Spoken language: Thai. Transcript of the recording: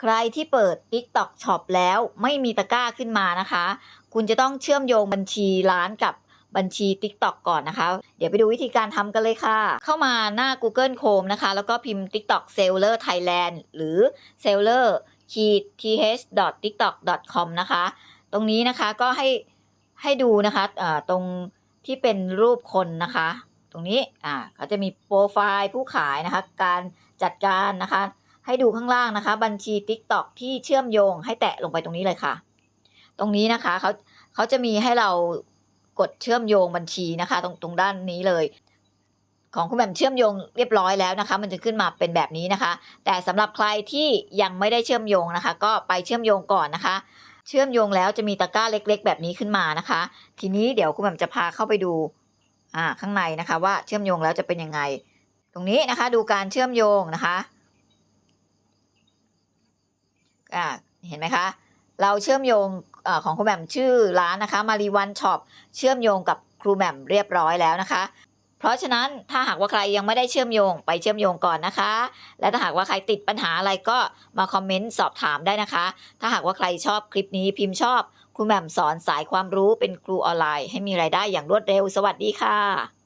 ใครที่เปิด TikTok Shop แล้วไม่มีตะกร้าขึ้นมานะคะ คุณจะต้องเชื่อมโยงบัญชีร้านกับบัญชี TikTok ก่อนนะคะ เดี๋ยวไปดูวิธีการทำกันเลยค่ะ เข้ามาหน้า Google Chrome นะคะ แล้วก็พิมพ์ TikTok Seller Thailand หรือ seller th tiktok com นะคะ ตรงนี้นะคะก็ให้ให้ดูนะคะตรงที่เป็นรูปคนนะคะ ตรงนี้อ่าเขาจะมีโปรไฟล์ผู้ขายนะคะ การจัดการนะคะ ให้ดูข้างล่างนะคะ บัญชี TikTok ที่เชื่อมโยงให้แตะลงไปตรงนี้เลยค่ะ ตรงนี้นะคะเขาเขาจะมีให้เรากดเชื่อมโยงบัญชีนะคะ ตรงตรงด้านนี้เลย ของคุณแหม่มเชื่อมโยงเรียบร้อยแล้วนะคะ มันจะขึ้นมาเป็นแบบนี้นะคะ แต่สำหรับใครที่ยังไม่ได้เชื่อมโยงนะคะ ก็ไปเชื่อมโยงก่อนนะคะ เชื่อมโยงแล้วจะมีตะกร้าเล็ก ๆ แบบนี้ขึ้นมานะคะ ทีนี้เดี๋ยวคุณแหม่มจะพาเข้าไปดูอ่าข้างในนะคะ ว่าเชื่อมโยงแล้วจะเป็นยังไง ตรงนี้นะคะ ดูการเชื่อมโยงนะคะ อ่าเห็นไหมคะ เราเชื่อมโยงอของครูแหม่มชื่อร้านนะคะมารีวันช็อปเชื่อมโยงกับครูแหม่มเรียบร้อยแล้วนะคะ เพราะฉะนั้นถ้าหากว่าใครยังไม่ได้เชื่อมโยงไปเชื่อมโยงก่อนนะคะ และถ้าหากว่าใครติดปัญหาอะไรก็มาคอมเมนต์สอบถามได้นะคะ ถ้าหากว่าใครชอบคลิปนี้พิมพ์ชอบครูแหม่มสอนสายความรู้เป็นครูออนไลน์ให้มีรายได้อย่างรวดเร็ว สวัสดีค่ะ